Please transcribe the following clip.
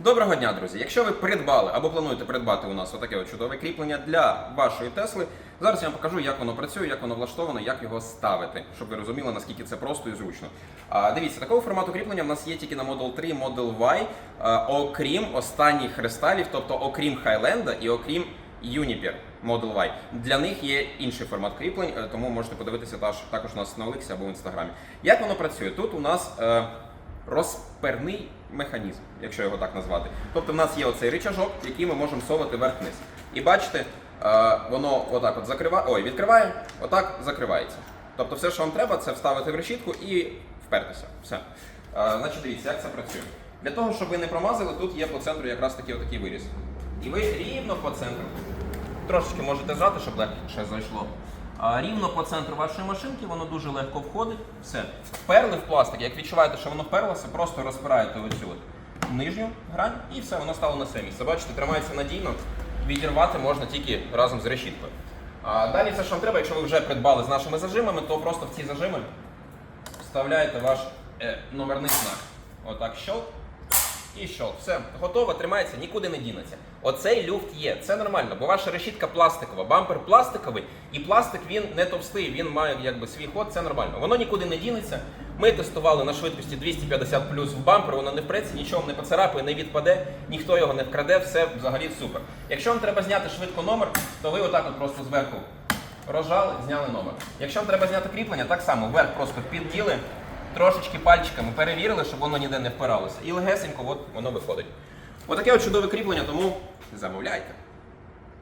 Доброго дня, друзі! Якщо ви придбали або плануєте придбати у нас отаке от чудове кріплення для вашої Тесли, зараз я вам покажу, як воно працює, як воно влаштовано, як його ставити, щоб ви розуміли, наскільки це просто і зручно. А, дивіться, такого формату кріплення в нас є тільки на Model 3, Model Y, а, окрім останніх кристалів, тобто окрім Highland і окрім Uniper Model Y. Для них є інший формат кріплень, е, тому можете подивитися також у нас на Олексі або в інстаграмі. Як воно працює? Тут у нас. Розперний механізм, якщо його так назвати. Тобто в нас є оцей рычажок, який ми можемо совати вверх-вниз. І бачите, е, воно отак от закриває, ой, відкриває, отак закривається. Тобто все, що вам треба, це вставити в решітку і впертися. Все. Е, Значить, дивіться, як це працює. Для того, щоб ви не промазали, тут є по центру якраз такий отакий виріз. І ви рівно по центру. Трошечки можете зжати, щоб легше зайшло. Рівно по центру вашої машинки воно дуже легко входить. Все. Вперли в пластик. Як відчуваєте, що воно вперлося, просто розпираєте оцю от нижню грань і все, воно стало на своє місце. Бачите, тримається надійно, відірвати можна тільки разом з решіткою. А далі все, що вам треба, якщо ви вже придбали з нашими зажимами, то просто в ці зажими вставляєте ваш е, номерний знак. Отак щелк. І що, все, готово, тримається, нікуди не дінеться. Оцей люфт є, це нормально, бо ваша решітка пластикова, бампер пластиковий, і пластик він не товстий, він має якби свій ход, це нормально. Воно нікуди не дінеться. Ми тестували на швидкості 250 плюс в бампер, воно не впреться, нічого не поцарапає, не відпаде, ніхто його не вкраде, все взагалі супер. Якщо вам треба зняти швидко номер, то ви отак от просто зверху розжали, зняли номер. Якщо вам треба зняти кріплення, так само вверх просто підділи, трошечки пальчиками перевірили, щоб воно ніде не впиралося. І легесенько от воно виходить. Отаке от чудове кріплення, тому замовляйте.